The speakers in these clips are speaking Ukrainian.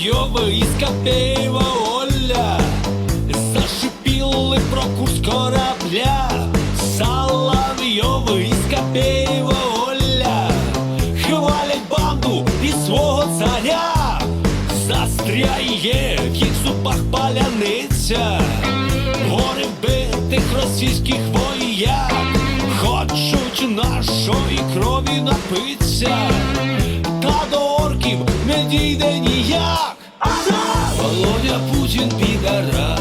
Соловйова і Скапеєва Оля. Зашипіли про курс корабля. Соловйова і Скапеєва Оля. Хвалять банду і свого царя. Застряє в їх зубах паляниця. Гори битих російських вояк. Хочуть нашої крові напиться Та до орків не дійде ніяк için bir ara.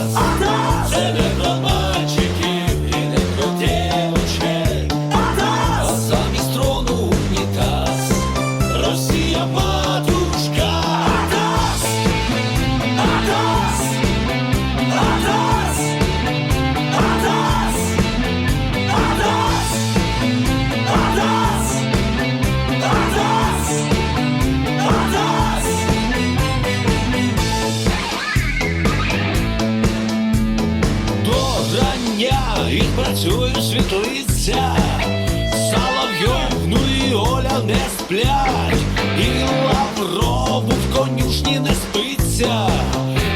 Працює світлиця Соловйов, ну і Оля не сплять. І Лаврову в конюшні не спиться.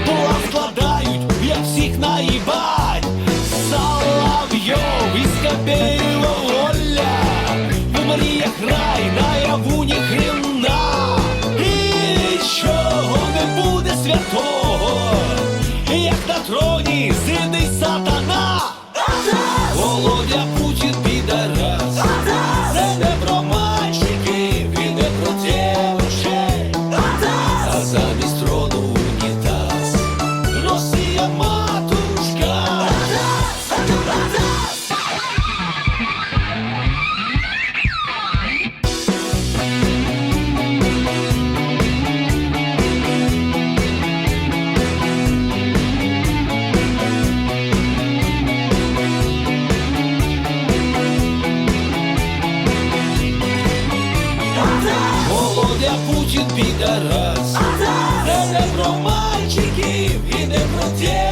План складають, як всіх наїбать він підарас. Це не про мальчиків і не про ті.